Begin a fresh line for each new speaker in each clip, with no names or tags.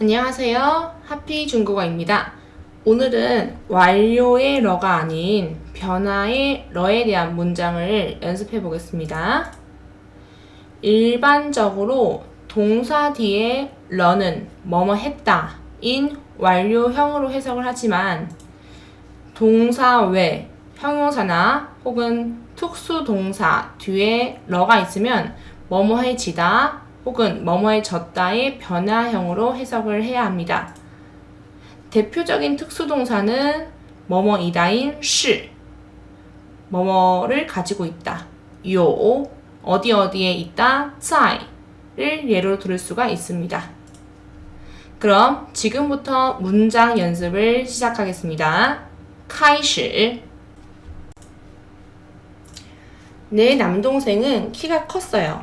안녕하세요. 하피 중국어입니다. 오늘은 완료의 러가 아닌 변화의 러에 대한 문장을 연습해 보겠습니다. 일반적으로 동사 뒤에 러는 뭐뭐 했다 인 완료형으로 해석을 하지만 동사 외 형용사나 혹은 특수 동사 뒤에 러가 있으면 뭐뭐해지다 혹은 뭐뭐에 졌다의 변화형으로 해석을 해야 합니다. 대표적인 특수동사는 뭐뭐이다인 시, 뭐뭐를 가지고 있다, 요, 어디 어디에 있다, 자이를 예로 들을 수가 있습니다. 그럼 지금부터 문장 연습을 시작하겠습니다. 카이시 내 남동생은 키가 컸어요.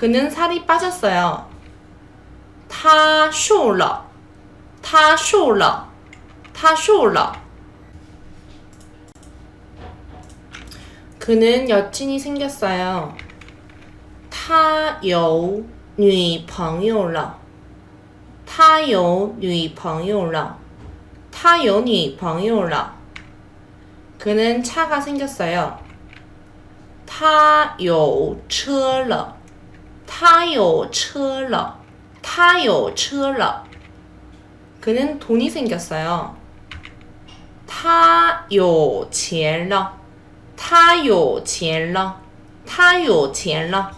그는 살이 빠졌어요. 他瘦了，他瘦了，他瘦了。 그는 여친이 생겼어요. 他有女朋友了，他有女朋友了，他有女朋友了。 그는 차가 생겼어요. 他有车了。 他有车了，他有车了。 그는 돈이 생겼어요. 他有钱了，他有钱了，他有钱了。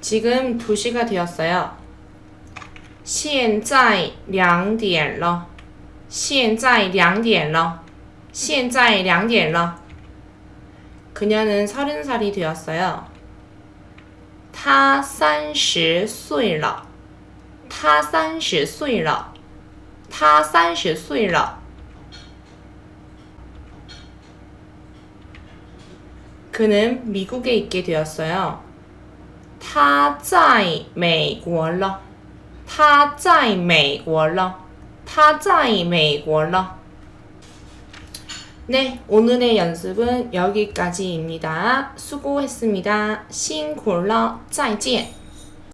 지금 2시가 되었어요. 现在两点了，现在两点了，现在两点了。 그녀는 서른 살이 되었어요. 他三十岁了，他三十岁了，他三十岁了。 그는 미국에 있게 되었어요. 他在美国了，他在美国了，他在美国了。 네, 오늘의 연습은 여기까지입니다. 수고했습니다. 신골러 再见.